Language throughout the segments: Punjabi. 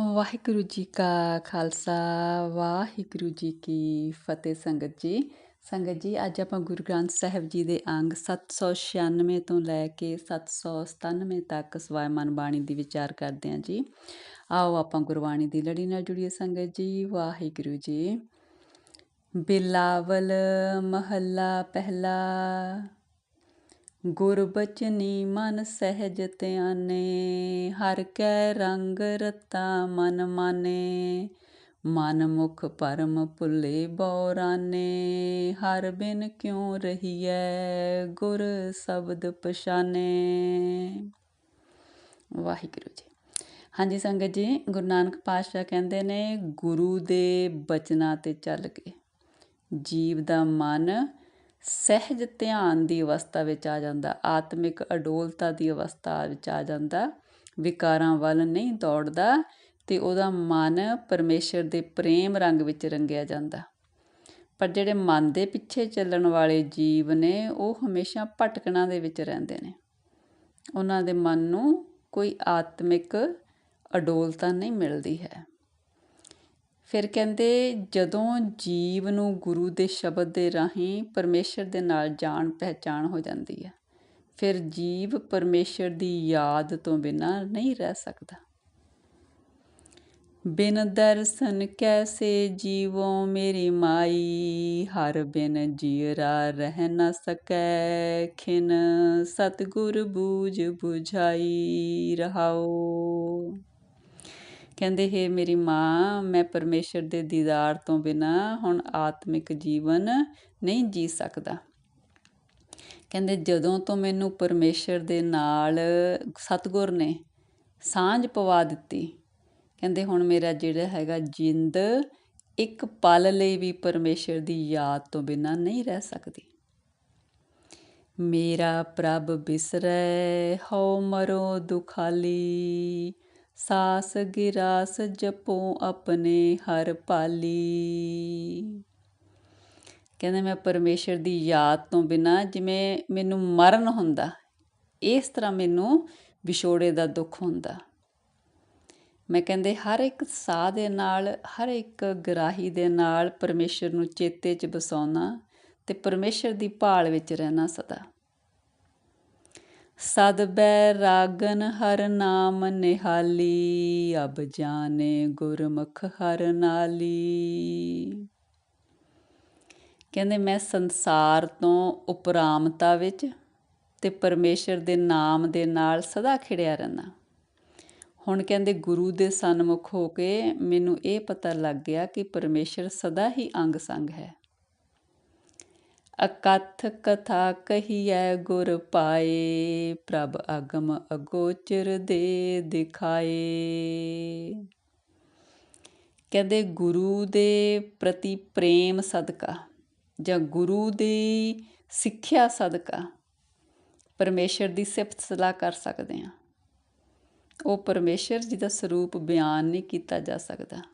ਵਾਹਿਗੁਰੂ ਜੀ ਕਾ ਖਾਲਸਾ, ਵਾਹਿਗੁਰੂ ਜੀ ਕੀ ਫਤਿਹ ਸੰਗਤ ਜੀ। ਸੰਗਤ ਜੀ, ਅੱਜ ਆਪਾਂ ਗੁਰੂ ਗ੍ਰੰਥ ਸਾਹਿਬ ਜੀ ਦੇ ਅੰਗ 796 ਤੋਂ ਲੈ ਕੇ 797 ਤੱਕ ਸਵਾਇਮਨ ਬਾਣੀ ਦੀ ਵਿਚਾਰ ਕਰਦੇ ਹਾਂ ਜੀ। ਆਓ ਆਪਾਂ ਗੁਰਬਾਣੀ ਦੀ ਲੜੀ ਨਾਲ ਜੁੜੀਏ ਸੰਗਤ ਜੀ, ਵਾਹਿਗੁਰੂ ਜੀ। ਬਿਲਾਵਲ ਮਹੱਲਾ ਪਹਿਲਾ ਗੁਰਬਚਨੀ ਮਨ ਸਹਿਜ ਧਿਆਨੇ, ਹਰ ਕੈ ਰੰਗ ਰਤਾ ਮਨ ਮਾਨੇ। ਮਨ ਮੁਖ ਪਰਮ ਭੁੱਲੇ ਬੌਰਾਨੇ, ਹਰ ਬਿਨ ਕਿਉ ਰਹੀਐ ਗੁਰ ਸ਼ਬਦ ਪਛਾਨੇ। ਵਾਹਿਗੁਰੂ ਜੀ। ਹਾਂਜੀ ਸੰਗਤ ਜੀ, ਗੁਰੂ ਨਾਨਕ ਪਾਤਸ਼ਾਹ ਕਹਿੰਦੇ ਨੇ, ਗੁਰੂ ਦੇ ਬਚਨਾਂ ਤੇ ਚੱਲ ਕੇ। ਜੀਵ ਦਾ ਮਨ ਸਹਿਜ ਧਿਆਨ ਦੀ ਅਵਸਥਾ ਵਿੱਚ ਆ ਜਾਂਦਾ, ਆਤਮਿਕ ਅਡੋਲਤਾ ਦੀ ਅਵਸਥਾ ਵਿੱਚ ਆ ਜਾਂਦਾ। ਵਿਕਾਰਾਂ ਵੱਲ ਨਹੀਂ ਦੌੜਦਾ ਤੇ ਉਹਦਾ ਮਨ ਪਰਮੇਸ਼ਰ ਦੇ ਪ੍ਰੇਮ ਰੰਗ ਵਿੱਚ ਰੰਗਿਆ ਜਾਂਦਾ। ਪਰ ਜਿਹੜੇ ਮਨ ਦੇ ਪਿੱਛੇ ਚੱਲਣ ਵਾਲੇ ਜੀਵ ਨੇ, ਉਹ ਹਮੇਸ਼ਾ ਭਟਕਣਾ ਦੇ ਵਿੱਚ ਰਹਿੰਦੇ ਨੇ। ਉਹਨਾਂ ਦੇ ਮਨ ਨੂੰ ਕੋਈ ਆਤਮਿਕ ਅਡੋਲਤਾ ਨਹੀਂ ਮਿਲਦੀ ਹੈ। ਫਿਰ ਕਹਿੰਦੇ, ਜਦੋਂ ਜੀਵ ਨੂੰ ਗੁਰੂ ਦੇ ਸ਼ਬਦ ਦੇ ਰਾਹੀਂ ਪਰਮੇਸ਼ਰ ਦੇ ਨਾਲ ਜਾਣ ਪਹਿਚਾਣ ਹੋ ਜਾਂਦੀ ਹੈ, ਫਿਰ ਜੀਵ ਪਰਮੇਸ਼ਰ ਦੀ ਯਾਦ ਤੋਂ ਬਿਨਾਂ ਨਹੀਂ ਰਹਿ ਸਕਦਾ। ਬਿਨ ਦਰਸ਼ਨ ਕੈਸੇ ਜੀਵੋ ਮੇਰੀ ਮਾਈ, ਹਰ ਬਿਨ ਜੀਰਾ ਰਹਿ ਨਾ ਸਕੈ, ਖਿਨ ਸਤਗੁਰ ਬੂਝ 부ਝਾਈ ਰਹਾਓ। ਕਹਿੰਦੇ, ਹੈ ਮੇਰੀ ਮਾਂ, ਮੈਂ ਪਰਮੇਸ਼ਰ ਦੇ ਦੀਦਾਰ ਤੋਂ ਬਿਨਾ ਹੁਣ ਆਤਮਿਕ ਜੀਵਨ ਨਹੀਂ ਜੀ ਸਕਦਾ। ਕਹਿੰਦੇ, ਜਦੋਂ ਤੋਂ ਮੈਨੂੰ ਪਰਮੇਸ਼ਰ ਦੇ ਨਾਲ ਸਤਗੁਰ ਨੇ ਸਾਂਝ ਪਵਾ ਦਿੱਤੀ, ਕਹਿੰਦੇ, ਹੁਣ ਮੇਰਾ ਜਿਹੜਾ ਹੈਗਾ ਜਿੰਦ, ਇੱਕ ਪਲ ਲਈ ਵੀ ਪਰਮੇਸ਼ਰ ਦੀ ਯਾਦ ਤੋਂ ਬਿਨਾ ਨਹੀਂ ਰਹਿ ਸਕਦੀ। ਮੇਰਾ ਪ੍ਰਭ ਬਿਸਰੈ, ਹਉ ਮਰੋ ਦੁਖਾਲੀ ਸਾਸ ਗਿਰਾਸ ਜਪੋ ਆਪਣੇ ਹਰ ਪਾਲੀ। ਕਹਿੰਦੇ ਮੈਂ ਪਰਮੇਸ਼ਰ ਦੀ ਯਾਦ ਤੋਂ ਬਿਨਾ ਜਿਵੇਂ ਮੈਨੂੰ ਮਰਨ ਹੁੰਦਾ, ਇਸ ਤਰ੍ਹਾਂ ਮੈਨੂੰ ਵਿਛੋੜੇ ਦਾ ਦੁੱਖ ਹੁੰਦਾ। ਮੈਂ ਕਹਿੰਦੇ ਹਰ ਇੱਕ ਸਾਹ ਦੇ ਨਾਲ, ਹਰ ਇੱਕ ਗਰਾਹੀ ਦੇ ਨਾਲ ਪਰਮੇਸ਼ਰ ਨੂੰ ਚੇਤੇ 'ਚ ਬਸਾਉਣਾ ਤੇ ਪਰਮੇਸ਼ਰ ਦੀ ਭਾਲ ਵਿੱਚ ਰਹਿਣਾ ਸਦਾ। ਸਦ ਬੈ ਰਾਗਨ ਹਰ ਨਾਮ ਨਿਹਾਲੀ, ਅਬ ਜਾਣੇ ਗੁਰਮੁਖ ਹਰ ਨਾਲੀ। ਕਹਿੰਦੇ ਮੈਂ ਸੰਸਾਰ ਤੋਂ ਉਪਰਾਮਤਾ ਵਿੱਚ ਤੇ ਪਰਮੇਸ਼ਰ ਦੇ ਨਾਮ ਦੇ ਨਾਲ ਸਦਾ ਖਿੜਿਆ ਰਹਿਣਾ ਹੁਣ ਕਹਿੰਦੇ ਗੁਰੂ ਦੇ ਸਨਮੁਖ ਹੋ ਕੇ ਮੈਨੂੰ ਇਹ ਪਤਾ ਲੱਗ ਗਿਆ ਕਿ ਪਰਮੇਸ਼ਰ ਸਦਾ ਹੀ ਅੰਗ ਸੰਗ ਹੈ। ਅਕਥ ਕਥਾ ਕਹੀਐ ਗੁਰ ਪਾਏ, ਪ੍ਰਭ ਅਗਮ ਅਗੋਚਰ ਦੇ ਦਿਖਾਏ। ਕਹਿੰਦੇ ਗੁਰੂ ਦੇ ਪ੍ਰਤੀ ਪ੍ਰੇਮ ਸਦਕਾ ਜਾਂ ਗੁਰੂ ਦੀ ਸਿੱਖਿਆ ਸਦਕਾ ਪਰਮੇਸ਼ਰ ਦੀ ਸਿਫਤ ਸਲਾਹ ਕਰ ਸਕਦੇ ਹਾਂ। ਉਹ ਪਰਮੇਸ਼ਰ ਜੀ ਦਾ ਸਰੂਪ ਬਿਆਨ ਨਹੀਂ ਕੀਤਾ ਜਾ ਸਕਦਾ।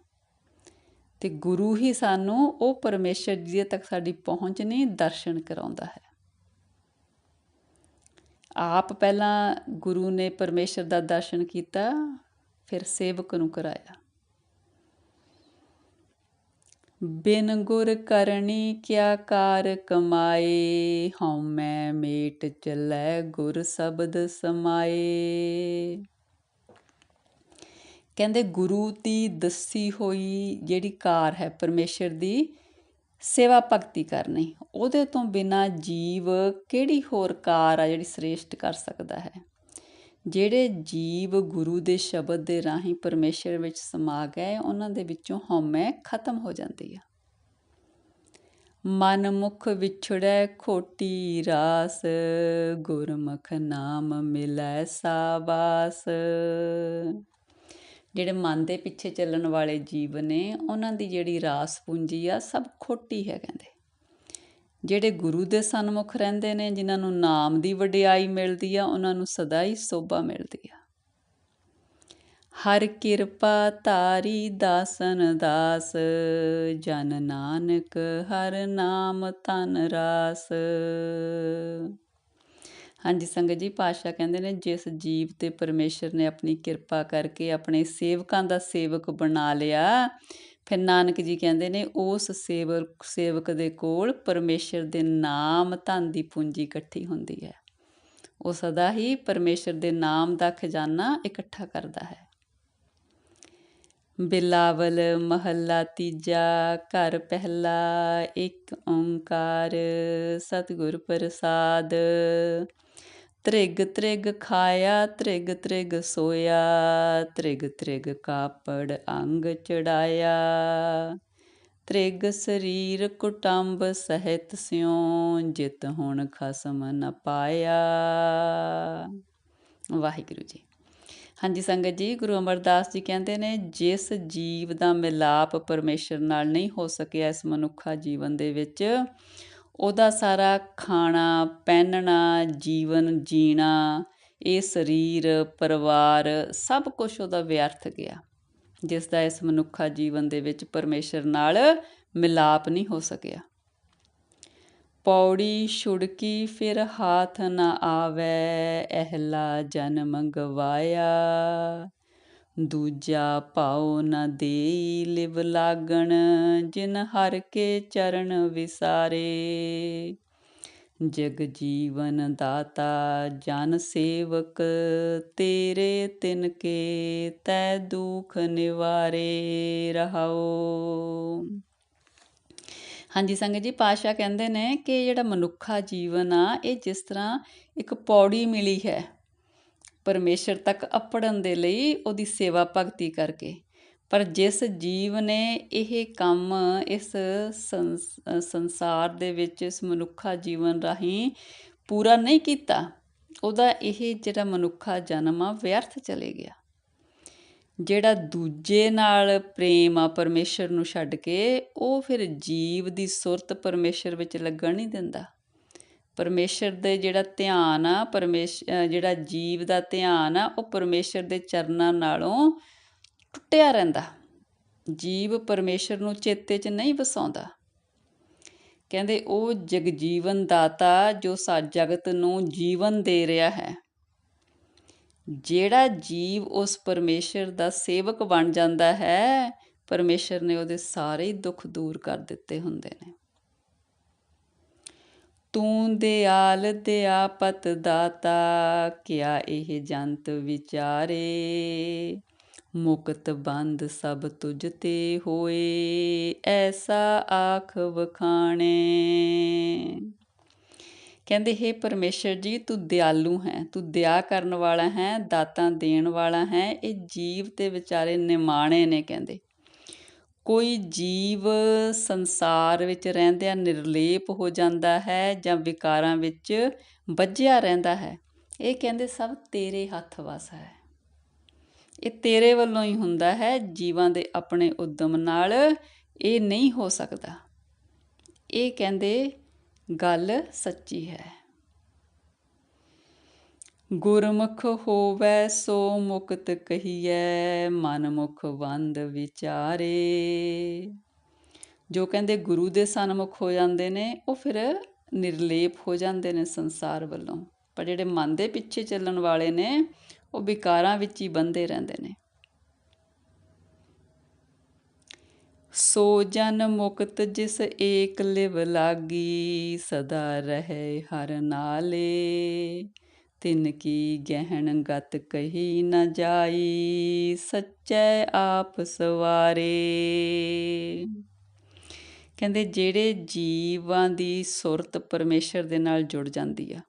ਤੇ ਗੁਰੂ ਹੀ ਸਾਨੂੰ ਉਹ ਪਰਮੇਸ਼ਰ ਜੀ ਤੱਕ ਸਾਡੀ ਪਹੁੰਚ ਨਹੀਂ, ਦਰਸ਼ਨ ਕਰਾਉਂਦਾ ਹੈ। ਆਪ ਪਹਿਲਾਂ ਗੁਰੂ ਨੇ ਪਰਮੇਸ਼ਰ ਦਾ ਦਰਸ਼ਨ ਕੀਤਾ, ਫਿਰ ਸੇਵਕ ਨੂੰ ਕਰਾਇਆ। ਬਿਨ ਗੁਰ ਕਰਨੀ ਕਿਆ ਕਾਰ ਕਮਾਏ ਹਉ ਮੈਂ ਮੇਟ ਚੱਲੇ ਗੁਰ ਸ਼ਬਦ ਸਮਾਏ। ਕਹਿੰਦੇ ਗੁਰੂ ਦੀ ਦੱਸੀ ਹੋਈ ਜਿਹੜੀ ਕਾਰ ਹੈ ਪਰਮੇਸ਼ਰ ਦੀ, ਸੇਵਾ ਭਗਤੀ ਕਰਨੀ, ਉਹਦੇ ਤੋਂ ਬਿਨਾ ਜੀਵ ਕਿਹੜੀ ਹੋਰ ਕਾਰ ਆ ਜਿਹੜੀ ਸ੍ਰੇਸ਼ਟ ਕਰ ਸਕਦਾ ਹੈ? ਜਿਹੜੇ ਜੀਵ ਗੁਰੂ ਦੇ ਸ਼ਬਦ ਦੇ ਰਾਹੀਂ ਪਰਮੇਸ਼ਰ ਵਿੱਚ ਸਮਾ ਗਏ, ਉਹਨਾਂ ਦੇ ਵਿੱਚੋਂ ਹਉਮੈ ਖਤਮ ਹੋ ਜਾਂਦੀ ਆ। ਮਨ ਮੁਖ ਵਿਛੜੈ ਖੋਟੀ ਰਾਸ, ਗੁਰਮੁਖ ਨਾਮ ਮਿਲੈ ਸਾਬਾਸ ਜਿਹੜੇ ਮਨ ਦੇ ਪਿੱਛੇ ਚੱਲਣ ਵਾਲੇ ਜੀਵ ਨੇ, ਉਹਨਾਂ ਦੀ ਜਿਹੜੀ ਰਾਸ ਪੂੰਜੀ ਆ, ਸਭ ਖੋਟੀ ਹੈ ਕਹਿੰਦੇ। ਜਿਹੜੇ ਗੁਰੂ ਦੇ ਸਨਮੁਖ ਰਹਿੰਦੇ ਨੇ, ਜਿਨ੍ਹਾਂ ਨੂੰ ਨਾਮ ਦੀ ਵਡਿਆਈ ਮਿਲਦੀ ਆ, ਉਹਨਾਂ ਨੂੰ ਸਦਾ ਹੀ ਸੋਭਾ ਮਿਲਦੀ ਆ। ਹਰ ਕਿਰਪਾ ਤਾਰੀ ਦਾਸਨ ਦਾਸ, ਜਨ ਨਾਨਕ ਹਰ ਨਾਮ ਤਨ ਰਾਸ। ਹਾਂਜੀ, ਸੰਗਤ ਜੀ, ਪਾਤਸ਼ਾਹ ਕਹਿੰਦੇ ਨੇ, ਜਿਸ ਜੀਵ ਤੇ ਪਰਮੇਸ਼ਰ ਨੇ ਆਪਣੀ ਕਿਰਪਾ ਕਰਕੇ ਆਪਣੇ ਸੇਵਕਾਂ ਦਾ ਸੇਵਕ ਬਣਾ ਲਿਆ, ਫਿਰ ਨਾਨਕ ਜੀ ਕਹਿੰਦੇ ਨੇ, ਉਸ ਸੇਵਕ ਸੇਵਕ ਦੇ ਕੋਲ ਪਰਮੇਸ਼ਰ ਦੇ ਨਾਮ ਧਨ ਦੀ ਪੂੰਜੀ ਇਕੱਠੀ ਹੁੰਦੀ ਹੈ। ਉਹ ਸਦਾ ਹੀ ਪਰਮੇਸ਼ਰ ਦੇ ਨਾਮ ਦਾ ਖਜ਼ਾਨਾ ਇਕੱਠਾ ਕਰਦਾ ਹੈ। ਬਿਲਾਵਲ, ਮਹੱਲਾ ਤੀਜਾ, ਘਰ ਪਹਿਲਾ, ਇੱਕ ਓੰਕਾਰ, ਸਤਿਗੁਰ ਪ੍ਰਸਾਦ। ਤ੍ਰਿਗ ਤ੍ਰਿਗ ਖਾਇਆ, ਤ੍ਰਿਗ ਤ੍ਰਿਗ ਸੋਇਆ, ਤ੍ਰਿਗ ਤ੍ਰਿਗ ਕਾਪੜ ਅੰਗ ਚੜਾਇਆ। ਤ੍ਰਿਗ ਸਰੀਰ ਕੁਟੰਬ ਸਹਿਤ ਸਿਉ, ਜਿਤ ਹੁਣ ਖਸਮ ਨ ਪਾਇਆ। ਵਾਹਿਗੁਰੂ ਜੀ। ਹਾਂਜੀ ਸੰਗਤ ਜੀ, ਗੁਰੂ ਅਮਰਦਾਸ ਜੀ ਕਹਿੰਦੇ ਨੇ, ਜਿਸ ਜੀਵ ਦਾ ਮਿਲਾਪ ਪਰਮੇਸ਼ਰ ਨਾਲ ਨਹੀਂ ਹੋ ਸਕਿਆ ਇਸ ਮਨੁੱਖਾ ਜੀਵਨ ਦੇ ਵਿੱਚ ਉਹਦਾ ਸਾਰਾ ਖਾਣਾ, ਪਹਿਨਣਾ, ਜੀਵਨ ਜੀਣਾ, ਇਹ ਸਰੀਰ, ਪਰਿਵਾਰ ਸਭ ਕੁਝ ਉਹਦਾ ਵਿਅਰਥ ਗਿਆ। ਜਿਸ ਦਾ ਇਸ ਮਨੁੱਖਾ ਜੀਵਨ ਦੇ ਵਿੱਚ ਪਰਮੇਸ਼ਰ ਨਾਲ ਮਿਲਾਪ ਨਹੀਂ ਹੋ ਸਕਿਆ। ਪੌੜੀ ਛੁੜਕੀ, ਫਿਰ ਹਾਥ ਨਾ ਆਵੇ, ਅਹਲਾ ਜਨਮ ਮੰਗਵਾਇਆ। ਦੂਜਾ ਪਾਉ ਨ ਦੇਈ ਲਿਵ ਲਾਗਣ, ਜਿਨ ਹਰ ਕੇ ਚਰਨ ਵਿਸਾਰੇ। ਜਗ ਜੀਵਨ ਦਾਤਾ, ਜਨ ਸੇਵਕ, ਤੇਰੇ ਤਿਨ ਕੇ ਤੈ ਦੁਖ ਨਿਵਾਰੇ ਰਹਾਓ। ਹਾਂਜੀ ਸੰਗਤ ਜੀ ਪਾਸ਼ਾ ਕਹਿੰਦੇ ਨੇ ਕਿ ਜਿਹੜਾ ਮਨੁੱਖਾ ਜੀਵਨ ਆ, ਇਹ ਜਿਸ ਤਰ੍ਹਾਂ ਇੱਕ ਪੌੜੀ ਮਿਲੀ ਹੈ। ਪਰਮੇਸ਼ਰ ਤੱਕ ਅਪੜਨ ਦੇ ਲਈ ਉਹਦੀ ਸੇਵਾ ਭਗਤੀ ਕਰਕੇ। ਪਰ ਜਿਸ ਜੀਵ ਨੇ ਇਹ ਕੰਮ ਇਸ ਸੰਸਾਰ ਦੇ ਵਿੱਚ ਇਸ ਮਨੁੱਖਾ ਜੀਵਨ ਰਾਹੀਂ ਪੂਰਾ ਨਹੀਂ ਕੀਤਾ, ਉਹਦਾ ਇਹ ਜਿਹੜਾ ਮਨੁੱਖਾ ਜਨਮ ਆ, ਵਿਅਰਥ ਚਲੇ ਗਿਆ। ਜਿਹੜਾ ਦੂਜੇ ਨਾਲ ਪ੍ਰੇਮ ਆ ਪਰਮੇਸ਼ਰ ਨੂੰ ਛੱਡ ਕੇ, ਉਹ ਫਿਰ ਜੀਵ ਦੀ ਸੁਰਤ ਪਰਮੇਸ਼ਰ ਵਿੱਚ ਲੱਗਣ ਨਹੀਂ ਦਿੰਦਾ। ਪਰਮੇਸ਼ਰ ਦੇ ਜਿਹੜਾ ਧਿਆਨ ਆ, ਪਰਮੇਸ਼ ਜਿਹੜਾ ਜੀਵ ਦਾ ਧਿਆਨ ਆ, ਉਹ ਪਰਮੇਸ਼ਰ ਦੇ ਚਰਨਾਂ ਨਾਲੋਂ ਟੁੱਟਿਆ ਰਹਿੰਦਾ। ਜੀਵ ਪਰਮੇਸ਼ਰ ਨੂੰ ਚੇਤੇ 'ਚ ਨਹੀਂ ਵਸਾਉਂਦਾ। ਕਹਿੰਦੇ ਉਹ ਜਗਜੀਵਨ ਦਾਤਾ ਜੋ ਸਾ ਜਗਤ ਨੂੰ ਜੀਵਨ ਦੇ ਰਿਹਾ ਹੈ। ਜਿਹੜਾ ਜੀਵ ਉਸ ਪਰਮੇਸ਼ਰ ਦਾ ਸੇਵਕ ਬਣ ਜਾਂਦਾ ਹੈ, ਪਰਮੇਸ਼ਰ ਨੇ ਉਹਦੇ ਸਾਰੇ ਦੁੱਖ ਦੂਰ ਕਰ ਦਿੱਤੇ ਹੁੰਦੇ ਨੇ। ਤੂੰ ਦਿਆਲ ਦਿਆਪਤ ਦਾਤਾ, ਕਿਆ ਇਹ ਜੰਤ ਵਿਚਾਰੇ? ਮੁਕਤ ਬੰਦ ਸਭ ਤੁਝ ਤੇ ਹੋਏ, ਐਸਾ ਆਖ ਵਖਾਣੇ। ਕਹਿੰਦੇ, ਹੈ ਪਰਮੇਸ਼ਰ ਜੀ, ਤੂੰ ਦਿਆਲੂ ਹੈ, ਤੂੰ ਦਇਆ ਕਰਨ ਵਾਲਾ ਹੈ, ਦਾਤਾਂ ਦੇਣ ਵਾਲਾ ਹੈ, ਇਹ ਜੀਵ ਤੇ ਵਿਚਾਰੇ ਨਿਮਾਣੇ ਨੇ, ਕਹਿੰਦੇ। ਕੋਈ ਜੀਵ ਸੰਸਾਰ ਵਿੱਚ ਰਹਿੰਦਿਆਂ ਨਿਰਲੇਪ ਹੋ ਜਾਂਦਾ ਹੈ ਜਾਂ ਵਿਕਾਰਾਂ ਵਿੱਚ ਵੱਜਿਆ ਰਹਿੰਦਾ ਹੈ, ਇਹ ਕਹਿੰਦੇ ਸਭ ਤੇਰੇ ਹੱਥ ਵਸ ਹੈ। ਇਹ ਤੇਰੇ ਵੱਲੋਂ ਹੀ ਹੁੰਦਾ ਹੈ, ਜੀਵਾਂ ਦੇ ਆਪਣੇ ਉਦਮ ਨਾਲ ਇਹ ਨਹੀਂ ਹੋ ਸਕਦਾ। ਇਹ ਕਹਿੰਦੇ ਗੱਲ ਸੱਚੀ ਹੈ। ਗੁਰਮੁਖ ਹੋਵੇ ਸੋ ਮੁਕਤ ਕਹੀਐ, ਮਨ ਮੁਖ ਵੰਦ ਵਿਚਾਰੇ। ਜੋ ਕਹਿੰਦੇ ਗੁਰੂ ਦੇ ਸਨਮੁਖ ਹੋ ਜਾਂਦੇ ਨੇ, ਉਹ ਫਿਰ ਨਿਰਲੇਪ ਹੋ ਜਾਂਦੇ ਨੇ ਸੰਸਾਰ ਵੱਲੋਂ। ਪਰ ਜਿਹੜੇ ਮਨ ਦੇ ਪਿੱਛੇ ਚੱਲਣ ਵਾਲੇ ਨੇ, ਉਹ ਵਿਕਾਰਾਂ ਵਿੱਚ ਹੀ ਬੰਦੇ ਰਹਿੰਦੇ ਨੇ। ਸੋ ਜਨ ਮੁਕਤ ਜਿਸ ਏਕ ਲਿਵ ਲਾਗੀ, ਸਦਾ ਰਹੇ ਹਰ ਨਾਲੇ। ਤਿਨ ਕੀ ਗਹਿਣ ਗਤ ਕਹੀ ਨ ਜਾਈ, ਸੱਚੈ ਆਪ ਸਵਾਰੇ। ਕਹਿੰਦੇ ਜਿਹੜੇ ਜੀਵਾਂ ਦੀ ਸੁਰਤ ਪਰਮੇਸ਼ਰ ਦੇ ਨਾਲ ਜੁੜ ਜਾਂਦੀ ਆ,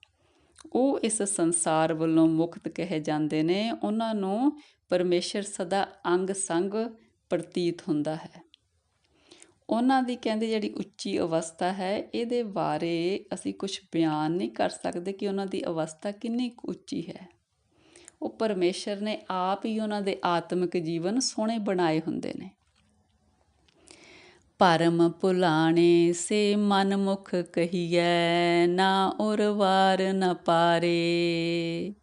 ਉਹ ਇਸ ਸੰਸਾਰ ਵੱਲੋਂ ਮੁਕਤ ਕਹੇ ਜਾਂਦੇ ਨੇ, ਉਹਨਾਂ ਨੂੰ ਪਰਮੇਸ਼ਰ ਸਦਾ ਅੰਗ ਸੰਗ ਪ੍ਰਤੀਤ ਹੁੰਦਾ ਹੈ। ਉਹਨਾਂ ਦੀ ਕਹਿੰਦੇ ਜਿਹੜੀ ਉੱਚੀ ਅਵਸਥਾ ਹੈ, ਇਹਦੇ ਬਾਰੇ ਅਸੀਂ ਕੁਝ ਬਿਆਨ ਨਹੀਂ ਕਰ ਸਕਦੇ ਕਿ ਉਹਨਾਂ ਦੀ ਅਵਸਥਾ ਕਿੰਨੀ ਉੱਚੀ ਹੈ। ਉਹ ਪਰਮੇਸ਼ਰ ਨੇ ਆਪ ਹੀ ਉਹਨਾਂ ਦੇ ਆਤਮਿਕ ਜੀਵਨ ਸੋਹਣੇ ਬਣਾਏ ਹੁੰਦੇ ਨੇ। ਪਰਮ ਭੁਲਾਣੇ ਸੇ ਮਨ ਮੁਖ ਕਹੀਐ, ਨਾ ਉਰਵਾਰ ਨ ਪਾਰੇ।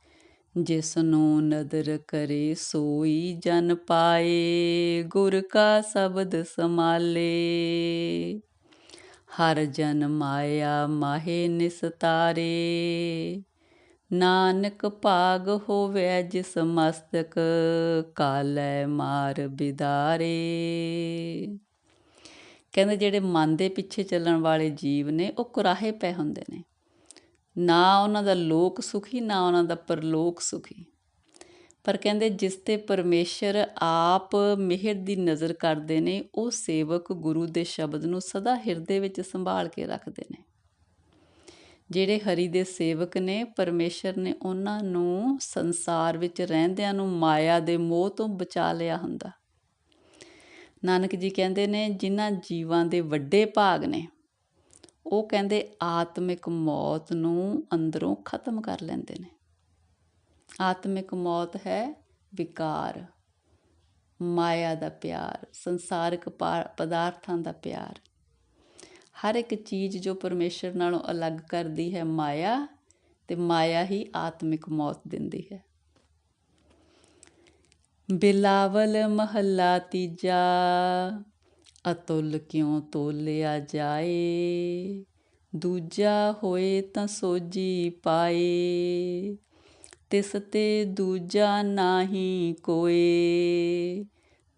ਜਿਸ ਨੂੰ ਨਦਰ ਕਰੇ ਸੋਈ ਜਨ ਪਾਏ, ਗੁਰ ਕਾ ਸ਼ਬਦ ਸਮਾਲੇ ਹਰ ਜਨ ਮਾਇਆ ਮਾਹੇ ਨਿਸਤਾਰੇ ਨਾਨਕ ਭਾਗ ਹੋਵੇ ਜਿਸ ਮਸਤਕ, ਕਾਲੈ ਮਾਰ ਬਿਦਾਰੇ। ਕਹਿੰਦੇ ਜਿਹੜੇ ਮਨ ਦੇ ਪਿੱਛੇ ਚੱਲਣ ਵਾਲੇ ਜੀਵ ਨੇ, ਉਹ ਕੁਰਾਹੇ ਪੈ ਹੁੰਦੇ ਨੇ। ਨਾ ਉਹਨਾਂ ਦਾ ਲੋਕ ਸੁਖੀ, ਨਾ ਉਹਨਾਂ ਦਾ ਪਰਲੋਕ ਸੁਖੀ। ਪਰ ਕਹਿੰਦੇ, ਜਿਸ ਤੇ ਪਰਮੇਸ਼ਰ ਆਪ ਮਿਹਰ ਦੀ ਨਜ਼ਰ ਕਰਦੇ ਨੇ, ਉਹ ਸੇਵਕ ਗੁਰੂ ਦੇ ਸ਼ਬਦ ਨੂੰ ਸਦਾ ਹਿਰਦੇ ਵਿੱਚ ਸੰਭਾਲ ਕੇ ਰੱਖਦੇ ਨੇ। ਜਿਹੜੇ ਹਰੀ ਦੇ ਸੇਵਕ ਨੇ, ਪਰਮੇਸ਼ਰ ਨੇ ਉਹਨਾਂ ਨੂੰ ਸੰਸਾਰ ਵਿੱਚ ਰਹਿੰਦਿਆਂ ਨੂੰ ਮਾਇਆ ਦੇ ਮੋਹ ਤੋਂ ਬਚਾ ਲਿਆ ਹੁੰਦਾ। ਨਾਨਕ ਜੀ ਕਹਿੰਦੇ ਨੇ, ਜਿਨ੍ਹਾਂ ਜੀਵਾਂ ਦੇ ਵੱਡੇ ਭਾਗ ਨੇ ਉਹ ਕਹਿੰਦੇ ਆਤਮਿਕ ਮੌਤ ਨੂੰ ਅੰਦਰੋਂ ਖਤਮ ਕਰ ਲੈਂਦੇ ਨੇ। ਆਤਮਿਕ ਮੌਤ ਹੈ ਵਿਕਾਰ, ਮਾਇਆ ਦਾ ਪਿਆਰ, ਸੰਸਾਰਿਕ ਪਦਾਰਥਾਂ ਦਾ ਪਿਆਰ। ਹਰ ਇੱਕ ਚੀਜ਼ ਜੋ ਪਰਮੇਸ਼ਰ ਨਾਲੋਂ ਅਲੱਗ ਕਰਦੀ ਹੈ ਮਾਇਆ, ਤੇ ਮਾਇਆ ਹੀ ਆਤਮਿਕ ਮੌਤ ਦਿੰਦੀ ਹੈ। ਬਿਲਾਵਲ ਮਹੱਲਾ ਤੀਜਾ। ਅਤੁੱਲ ਕਿਉ ਤੋਲਿਆ ਜਾਏ? ਦੂਜਾ ਹੋਏ ਤਾਂ ਸੋਜੀ ਪਾਏ। ਤਿਸ ਤੇ ਦੂਜਾ ਨਾਹੀ ਕੋਏ।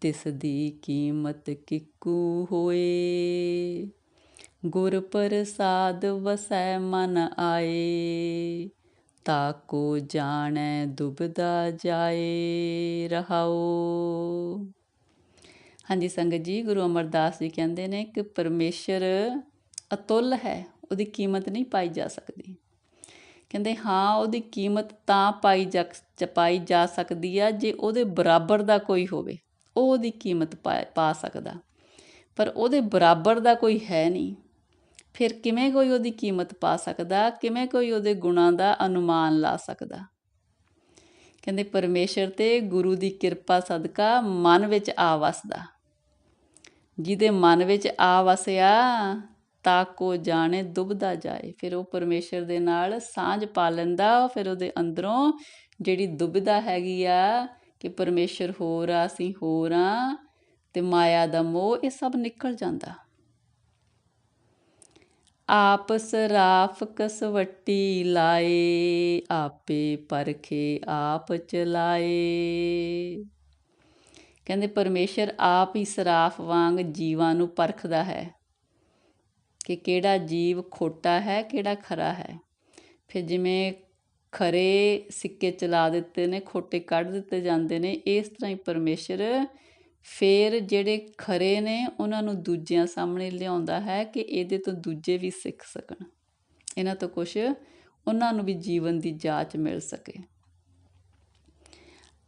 ਤਿਸ ਦੀ ਕੀਮਤ ਕਿਕੂ ਹੋਏ। ਗੁਰ ਪ੍ਰਸਾਦ ਵਸੈ ਮਨ ਆਏ। ਤਾਕੋ ਜਾਣੈ ਦੁਬਦਾ ਜਾਏ ਰਹਾਓ ਹਾਂਜੀ, ਸੰਗਤ ਜੀ, ਗੁਰੂ ਅਮਰਦਾਸ ਜੀ ਕਹਿੰਦੇ ਨੇ ਕਿ ਪਰਮੇਸ਼ਰ ਅਤੁੱਲ ਹੈ, ਉਹਦੀ ਕੀਮਤ ਨਹੀਂ ਪਾਈ ਜਾ ਸਕਦੀ। ਕਹਿੰਦੇ, ਹਾਂ, ਉਹਦੀ ਕੀਮਤ ਤਾਂ ਪਾਈ ਜਾ ਪਾਈ ਜਾ ਸਕਦੀ ਆ, ਜੇ ਉਹਦੇ ਬਰਾਬਰ ਦਾ ਕੋਈ ਹੋਵੇ, ਉਹ ਉਹਦੀ ਕੀਮਤ ਪਾ ਸਕਦਾ। ਪਰ ਉਹਦੇ ਬਰਾਬਰ ਦਾ ਕੋਈ ਹੈ ਨਹੀਂ। ਫਿਰ ਕਿਵੇਂ ਕੋਈ ਉਹਦੀ ਕੀਮਤ ਪਾ ਸਕਦਾ, ਕਿਵੇਂ ਕੋਈ ਉਹਦੇ ਗੁਣਾਂ ਦਾ ਅਨੁਮਾਨ ਲਾ ਸਕਦਾ? ਕਹਿੰਦੇ, ਪਰਮੇਸ਼ਰ ਤੇ ਗੁਰੂ ਦੀ ਕਿਰਪਾ ਸਦਕਾ ਮਨ ਵਿੱਚ ਆ ਵਸਦਾ। ਜਿਹਦੇ ਮਨ ਵਿੱਚ ਆ ਵਸਿਆ ਤਾਕੋ ਜਾਣੇ ਦੁਬਦਾ ਜਾਏ। ਫਿਰ ਉਹ ਪਰਮੇਸ਼ਰ ਦੇ ਨਾਲ ਸਾਂਝ ਪਾ ਲੈਂਦਾ, ਫਿਰ ਉਹਦੇ ਅੰਦਰੋਂ ਜਿਹੜੀ ਦੁਬਦਾ ਹੈਗੀ ਆ ਕਿ ਪਰਮੇਸ਼ਰ ਹੋਰ ਆ, ਅਸੀਂ ਹੋਰ ਆ, ਤੇ ਮਾਇਆ ਦਾ ਮੋਹ, ਇਹ ਸਭ ਨਿਕਲ ਜਾਂਦਾ। ਆਪ ਸਰਾਫ ਕਸਵੱਟੀ ਲਾਏ, ਆਪੇ ਪਰਖੇ ਆਪ ਚਲਾਏ। ਕਹਿੰਦੇ ਪਰਮੇਸ਼ਰ ਆਪ ਹੀ ਸਰਾਫ ਵਾਂਗ ਜੀਵਾਂ ਨੂੰ ਪਰਖਦਾ ਹੈ ਕਿ ਕਿਹੜਾ ਜੀਵ ਖੋਟਾ ਹੈ, ਕਿਹੜਾ ਖਰਾ ਹੈ। ਫਿਰ ਜਿਵੇਂ ਖਰੇ ਸਿੱਕੇ ਚਲਾ ਦਿੱਤੇ ਨੇ, ਖੋਟੇ ਕੱਢ ਦਿੱਤੇ ਜਾਂਦੇ ਨੇ, ਇਸ ਤਰ੍ਹਾਂ ਹੀ ਪਰਮੇਸ਼ਰ ਫਿਰ ਜਿਹੜੇ ਖਰੇ ਨੇ, ਉਹਨਾਂ ਨੂੰ ਦੂਜਿਆਂ ਸਾਹਮਣੇ ਲਿਆਉਂਦਾ ਹੈ ਕਿ ਇਹਦੇ ਤੋਂ ਦੂਜੇ ਵੀ ਸਿੱਖ ਸਕਣ। ਇਹਨਾਂ ਤੋਂ ਕੁਝ ਉਹਨਾਂ ਨੂੰ ਵੀ ਜੀਵਨ ਦੀ ਜਾਂਚ ਮਿਲ ਸਕੇ।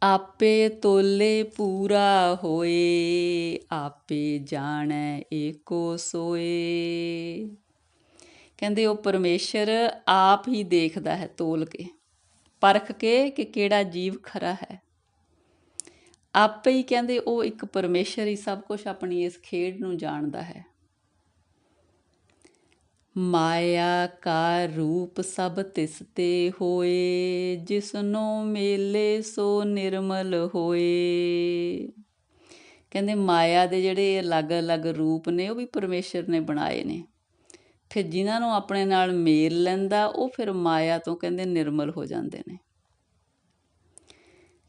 ਆਪੇ ਤੋਲੇ ਪੂਰਾ ਹੋਏ, ਆਪੇ ਜਾਣੈ ਏਕੋ ਸੋਏ। ਕਹਿੰਦੇ ਉਹ ਪਰਮੇਸ਼ਰ ਆਪ ਹੀ ਦੇਖਦਾ ਹੈ ਤੋਲ ਕੇ, ਪਰਖ ਕੇ ਕਿ ਕਿਹੜਾ ਜੀਵ ਖਰਾ ਹੈ। ਆਪੇ ਹੀ ਕਹਿੰਦੇ ਉਹ ਇੱਕ ਪਰਮੇਸ਼ਰ ਹੀ ਸਭ ਕੁਝ ਆਪਣੀ ਇਸ ਖੇਡ ਨੂੰ ਜਾਣਦਾ ਹੈ। ਮਾਇਆ ਕਾ ਰੂਪ ਸਭ ਤਿਸ ਤੇ ਹੋਏ, ਜਿਸਨੋਂ ਮੇਲੇ ਸੋ ਨਿਰਮਲ ਹੋਏ। ਕਹਿੰਦੇ ਮਾਇਆ ਦੇ ਜਿਹੜੇ ਅਲੱਗ-ਅਲੱਗ ਰੂਪ ਨੇ, ਉਹ ਵੀ ਪਰਮੇਸ਼ਰ ਨੇ ਬਣਾਏ ਨੇ। ਫਿਰ ਜਿਨ੍ਹਾਂ ਨੂੰ ਆਪਣੇ ਨਾਲ ਮੇਲ ਲੈਂਦਾ, ਉਹ ਫਿਰ ਮਾਇਆ ਤੋਂ ਕਹਿੰਦੇ ਨਿਰਮਲ ਹੋ ਜਾਂਦੇ ਨੇ।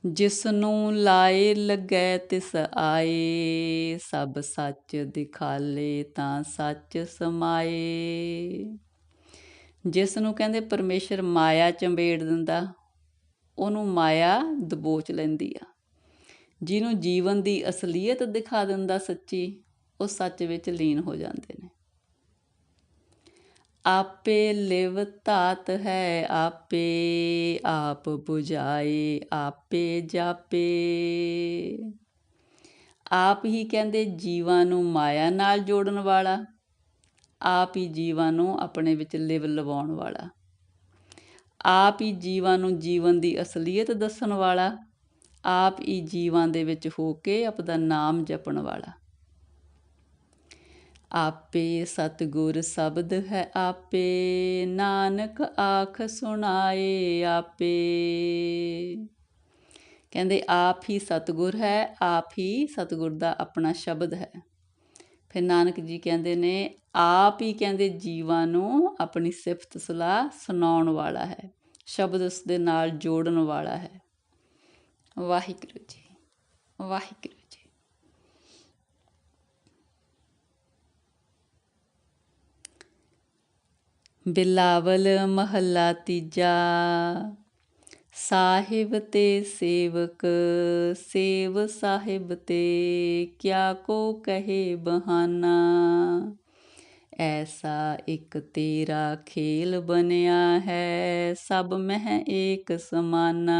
ਜਿਸ ਨੂੰ ਲਾਏ ਲੱਗੈ ਤਿਸ ਆਏ, ਸਭ ਸੱਚ ਦਿਖਾਲੇ ਤਾਂ ਸੱਚ ਸਮਾਏ। ਜਿਸ ਨੂੰ ਕਹਿੰਦੇ ਪਰਮੇਸ਼ਰ ਮਾਇਆ ਚੰਬੇੜ ਦਿੰਦਾ, ਉਹਨੂੰ ਮਾਇਆ ਦਬੋਚ ਲੈਂਦੀ ਆ। ਜਿਹਨੂੰ ਜੀਵਨ ਦੀ ਅਸਲੀਅਤ ਦਿਖਾ ਦਿੰਦਾ ਸੱਚੀ, ਉਹ ਸੱਚ ਵਿੱਚ ਲੀਨ ਹੋ ਜਾਂਦੇ ਨੇ। ਆਪੇ ਲਿਵ ਧਾਤ ਹੈ, ਆਪੇ ਆਪ 부ਝਾਏ ਆਪੇ ਜਾਪੇ। ਆਪ ਹੀ ਕਹਿੰਦੇ ਜੀਵਾਂ ਨੂੰ ਮਾਇਆ ਨਾਲ ਜੋੜਨ ਵਾਲਾ, ਆਪ ਹੀ ਜੀਵਾਂ ਨੂੰ ਆਪਣੇ ਵਿੱਚ ਲਿਵ ਲਵਾਉਣ ਵਾਲਾ। ਆਪ ਹੀ ਜੀਵਾਂ ਨੂੰ ਜੀਵਨ ਦੀ ਅਸਲੀਅਤ ਦੱਸਣ ਵਾਲਾ, ਆਪ ਹੀ ਜੀਵਾਂ ਦੇ ਵਿੱਚ ਹੋ ਕੇ ਆਪਦਾ ਨਾਮ ਜਪਣ ਵਾਲਾ। ਆਪੇ ਸਤਗੁਰ ਸ਼ਬਦ ਹੈ ਆਪੇ, ਨਾਨਕ ਆਖ ਸੁਣਾਏ ਆਪੇ। ਕਹਿੰਦੇ ਆਪ ਹੀ ਸਤਗੁਰ ਹੈ, ਆਪ ਹੀ ਸਤਗੁਰ ਦਾ ਆਪਣਾ ਸ਼ਬਦ ਹੈ। ਫਿਰ ਨਾਨਕ ਜੀ ਕਹਿੰਦੇ ਨੇ, ਆਪ ਹੀ ਕਹਿੰਦੇ ਜੀਵਾਂ ਨੂੰ ਆਪਣੀ ਸਿਫਤ ਸਲਾਹ ਸੁਣਾਉਣ ਵਾਲਾ ਹੈ, ਸ਼ਬਦ ਉਸ ਦੇ ਨਾਲ ਜੋੜਨ ਵਾਲਾ ਹੈ। ਵਾਹਿਗੁਰੂ ਜੀ, ਵਾਹਿਗੁਰੂ ਜੀ ਬਿਲਾਵਲ ਮਹੱਲਾ ਤੀਜਾ। ਸਾਹਿਬ ਤੇ ਸੇਵਕ, ਸੇਵ ਸਾਹਿਬ ਤੇ ਕਿਆ ਕੋ ਕਹੇ ਬਹਾਨਾ। ਐਸਾ ਇੱਕ ਤੇਰਾ ਖੇਲ ਬਣਿਆ ਹੈ, ਸਭ ਮਹਿ ਏਕ ਸਮਾਨਾ।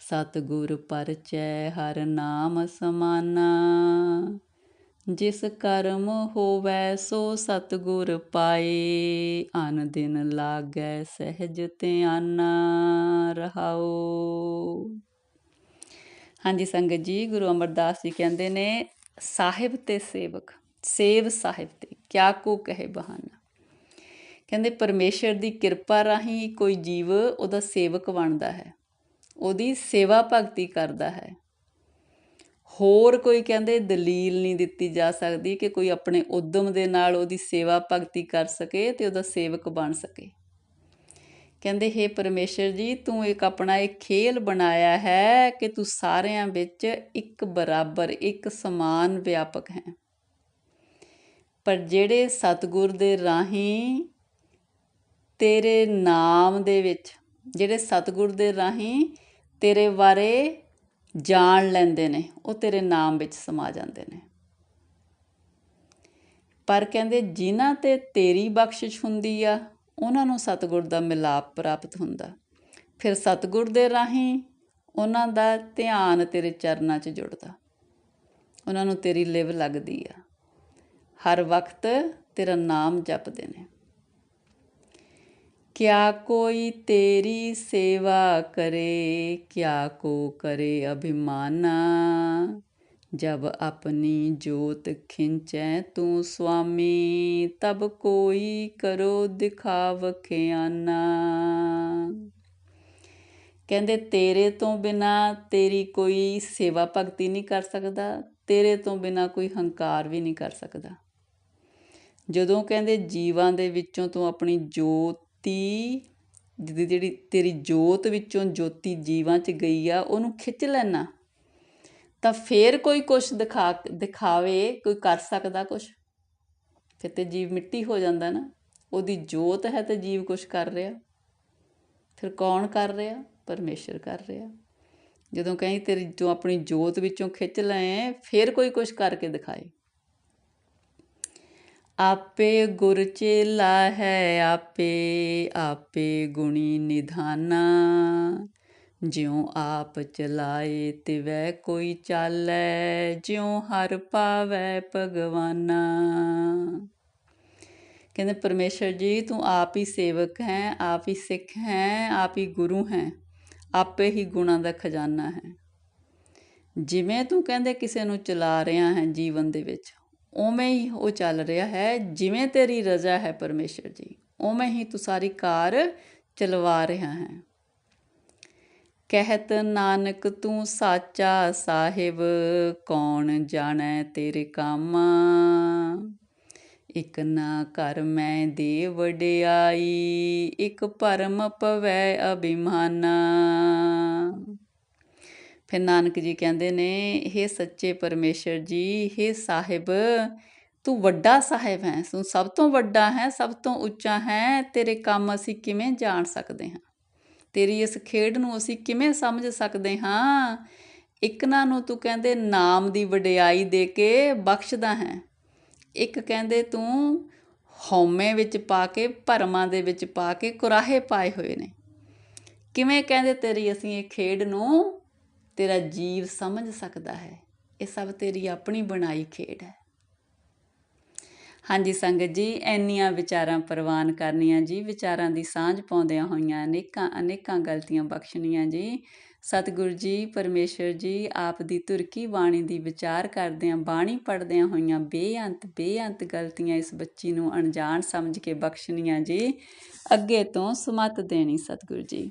ਸਤਗੁਰ ਪਰਚੈ ਹਰ ਨਾਮ ਸਮਾਨਾ। ਜਿਸ ਕਰਮ ਹੋਵੈ ਸੋ ਸਤਗੁਰ ਪਾਏ, ਅਨ ਦਿਨ ਲਾਗੈ ਸਹਿਜ ਧਿਆਨ ਰਹਾਓ ਹਾਂਜੀ, ਸੰਗਤ ਜੀ, ਗੁਰੂ ਅਮਰਦਾਸ ਜੀ ਕਹਿੰਦੇ ਨੇ, ਸਾਹਿਬ ਤੇ ਸੇਵਕ, ਸੇਵ ਸਾਹਿਬ ਤੇ, ਕਿਆ ਕੋ ਕਹੇ ਬਹਾਨਾ। ਕਹਿੰਦੇ, ਪਰਮੇਸ਼ਰ ਦੀ ਕਿਰਪਾ ਰਾਹੀਂ ਕੋਈ ਜੀਵ ਉਹਦਾ ਸੇਵਕ ਬਣਦਾ ਹੈ, ਉਹਦੀ ਸੇਵਾ ਭਗਤੀ ਕਰਦਾ ਹੈ। ਹੋਰ ਕੋਈ ਕਹਿੰਦੇ ਦਲੀਲ ਨਹੀਂ ਦਿੱਤੀ ਜਾ ਸਕਦੀ ਕਿ ਕੋਈ ਆਪਣੇ ਉਦਮ ਦੇ ਨਾਲ ਉਹਦੀ ਸੇਵਾ ਭਗਤੀ ਕਰ ਸਕੇ ਤੇ ਉਹਦਾ ਸੇਵਕ ਬਣ ਸਕੇ। ਕਹਿੰਦੇ हे ਪਰਮੇਸ਼ਰ ਜੀ, ਤੂੰ ਇੱਕ ਆਪਣਾ ਇਹ ਖੇਲ ਬਣਾਇਆ ਹੈ ਕਿ ਤੂੰ ਸਾਰਿਆਂ ਵਿੱਚ ਇੱਕ ਬਰਾਬਰ, ਇੱਕ ਸਮਾਨ ਵਿਆਪਕ ਹੈ। ਪਰ ਜਿਹੜੇ ਸਤਗੁਰ ਦੇ ਰਾਹੀਂ ਤੇਰੇ ਨਾਮ ਦੇ ਵਿੱਚ, ਜਿਹੜੇ ਸਤਗੁਰ ਦੇ ਰਾਹੀਂ ਤੇਰੇ ਬਾਰੇ ਜਾਣ ਲੈਂਦੇ ਨੇ, ਉਹ ਤੇਰੇ ਨਾਮ ਵਿੱਚ ਸਮਾ ਜਾਂਦੇ ਨੇ। ਪਰ ਕਹਿੰਦੇ ਜਿਨ੍ਹਾਂ ਤੇ ਤੇਰੀ ਬਖਸ਼ਿਸ਼ ਹੁੰਦੀ ਆ, ਉਹਨਾਂ ਨੂੰ ਸਤਗੁਰ ਦਾ ਮਿਲਾਪ ਪ੍ਰਾਪਤ ਹੁੰਦਾ। ਫਿਰ ਸਤਗੁਰ ਦੇ ਰਾਹੀਂ ਉਹਨਾਂ ਦਾ ਧਿਆਨ ਤੇਰੇ ਚਰਨਾਂ 'ਚ ਜੁੜਦਾ। ਉਹਨਾਂ ਨੂੰ ਤੇਰੀ ਲਿਵ ਲੱਗਦੀ ਆ। ਹਰ ਵਕਤ ਤੇਰਾ ਨਾਮ ਜਪਦੇ ਨੇ। क्या कोई तेरी सेवा करे क्या को करे अभिमाना जब अपनी जोत खिंचे तू स्वामी तब कोई करो दिखाव खियाना ਕਹਿੰਦੇ ਤੇਰੇ ਤੋਂ ਬਿਨਾ ਤੇਰੀ ਕੋਈ ਸੇਵਾ ਭਗਤੀ ਨਹੀਂ ਕਰ ਸਕਦਾ ਤੇਰੇ ਤੋਂ ਬਿਨਾ ਕੋਈ ਹੰਕਾਰ ਵੀ ਨਹੀਂ ਕਰ ਸਕਦਾ ਜਦੋਂ ਕਹਿੰਦੇ ਜੀਵਾਂ ਦੇ ਵਿੱਚੋਂ ਤੂੰ ਆਪਣੀ ਜੋਤ ਜੋਤੀ ਜਿਹਦੀ ਜਿਹੜੀ ਤੇਰੀ ਜੋਤ ਵਿੱਚੋਂ ਜੋਤੀ ਜੀਵਾਂ 'ਚ ਗਈ ਆ, ਉਹਨੂੰ ਖਿੱਚ ਲੈਣਾ। ਤਾਂ ਫੇਰ ਕੋਈ ਕੁਛ ਦਿਖਾ, ਦਿਖਾਵੇ, ਕੋਈ ਕਰ ਸਕਦਾ ਕੁਛ? ਫਿਰ ਤੇ ਜੀਵ ਮਿੱਟੀ ਹੋ ਜਾਂਦਾ ਨਾ। ਉਹਦੀ ਜੋਤ ਹੈ ਤੇ ਜੀਵ ਕੁਛ ਕਰ ਰਿਹਾ। ਫਿਰ ਕੌਣ ਕਰ ਰਿਹਾ? ਪਰਮੇਸ਼ਰ ਕਰ ਰਿਹਾ। ਜਦੋਂ ਕਹੀਂ ਤੇਰੀ ਜੋ ਆਪਣੀ ਜੋਤ ਵਿੱਚੋਂ ਖਿੱਚ ਲਏ ਫਿਰ ਕੋਈ ਕੁਛ ਕਰਕੇ ਦਿਖਾਏ। ਆਪੇ ਗੁਰ ਚੇਲਾ ਹੈ, ਆਪੇ ਆਪੇ ਗੁਣੀ ਨਿਧਾਨਾ। ਜਿਉ ਆਪ ਚਲਾਏ, ਤਿਵੈ ਕੋਈ ਚਾਲੈ, ਜਿਉ ਹਰ ਪਾਵੈ ਭਗਵਾਨਾ। ਕਹਿੰਦੇ, ਪਰਮੇਸ਼ਰ ਜੀ, ਤੂੰ ਆਪ ਹੀ ਸੇਵਕ ਹੈ, ਆਪ ਹੀ ਸਿੱਖ ਹੈ, ਆਪ ਹੀ ਗੁਰੂ ਹੈ, ਆਪੇ ਹੀ ਗੁਣਾਂ ਦਾ ਖਜ਼ਾਨਾ ਹੈ। ਜਿਵੇਂ ਤੂੰ ਕਹਿੰਦੇ, ਕਿਸੇ ਨੂੰ ਚਲਾ ਰਿਹਾ ਹੈ ਜੀਵਨ ਦੇ ਵਿੱਚ ਉਵੇਂ ਹੀ ਉਹ ਚੱਲ ਰਿਹਾ ਹੈ, ਜਿਵੇਂ ਤੇਰੀ ਰਜ਼ਾ ਹੈ ਪਰਮੇਸ਼ਰ ਜੀ। ਉਵੇਂ ਹੀ ਤੂੰ ਸਾਰੀ ਕਾਰ ਚਲਵਾ ਰਿਹਾ ਹੈ। ਕਹਿਤ ਨਾਨਕ ਤੂੰ ਸਾਚਾ ਸਾਹਿਬ, ਕੌਣ ਜਾਣੈ ਤੇਰੇ ਕੰਮ? ਇਕ ਨਾ ਕਰ ਮੈਂ ਦੇ ਵਡਿਆਈ, ਇਕ ਭਰਮ ਪਵੈ ਅਭਿਮਾਨਾ। ਫਿਰ ਨਾਨਕ ਜੀ ਕਹਿੰਦੇ ਨੇ हे ਸੱਚੇ ਪਰਮੇਸ਼ਰ ਜੀ हे ਸਾਹਿਬ, ਤੂੰ ਵੱਡਾ ਸਾਹਿਬ ਹੈ, ਤੂੰ ਸਭ ਤੋਂ ਵੱਡਾ ਹੈ, ਸਭ ਤੋਂ ਉੱਚਾ ਹੈ, ਤੇਰੇ ਕੰਮ ਅਸੀਂ ਕਿਵੇਂ ਜਾਣ ਸਕਦੇ ਹਾਂ? ਤੇਰੀ ਇਸ ਖੇਡ ਨੂੰ ਅਸੀਂ ਕਿਵੇਂ ਸਮਝ ਸਕਦੇ ਹਾਂ? ਇੱਕ ਨੂੰ ਤੂੰ ਕਹਿੰਦੇ ਨਾਮ ਦੀ ਵਡਿਆਈ ਦੇ ਕੇ ਬਖਸ਼ਦਾ ਹੈ। ਇੱਕ ਕਹਿੰਦੇ ਤੂੰ ਹਉਮੈ ਵਿੱਚ ਪਾ ਕੇ, ਭਰਮਾਂ ਦੇ ਵਿੱਚ ਪਾ ਕੇ ਕੁਰਾਹੇ ਪਾਏ ਹੋਏ ਨੇ। ਕਿਵੇਂ ਕਹਿੰਦੇ ਤੇਰੀ ਅਸੀਂ ਇਹ ਖੇਡ ਨੂੰ ਤੇਰਾ ਜੀਵ ਸਮਝ ਸਕਦਾ ਹੈ। ਇਹ ਸਭ ਤੇਰੀ ਆਪਣੀ ਬਣਾਈ ਖੇਡ ਹੈ। ਹਾਂਜੀ ਸੰਗਤ ਜੀ ਐਨੀਆਂ ਵਿਚਾਰਾਂ ਪ੍ਰਵਾਨ ਕਰਨੀਆਂ ਜੀ, ਵਿਚਾਰਾਂ ਦੀ ਸਾਂਝ ਪਾਉਂਦਿਆਂ ਹੋਈਆਂ ਅਨੇਕਾਂ ਅਨੇਕਾਂ ਗਲਤੀਆਂ ਬਖਸ਼ਣੀਆਂ ਜੀ। ਸਤਿਗੁਰੂ ਜੀ ਪਰਮੇਸ਼ਰ ਜੀ, ਆਪ ਦੀ ਤੁਰਕੀ ਬਾਣੀ ਦੀ ਵਿਚਾਰ ਕਰਦਿਆਂ, ਬਾਣੀ ਪੜਦਿਆਂ ਹੋਈਆਂ ਬੇਅੰਤ ਬੇਅੰਤ ਗਲਤੀਆਂ ਇਸ ਬੱਚੀ ਨੂੰ ਅਣਜਾਣ ਸਮਝ ਕੇ ਬਖਸ਼ਣੀਆਂ ਜੀ। ਅੱਗੇ ਤੋਂ ਸਮਤ ਦੇਣੀ ਸਤਿਗੁਰੂ ਜੀ।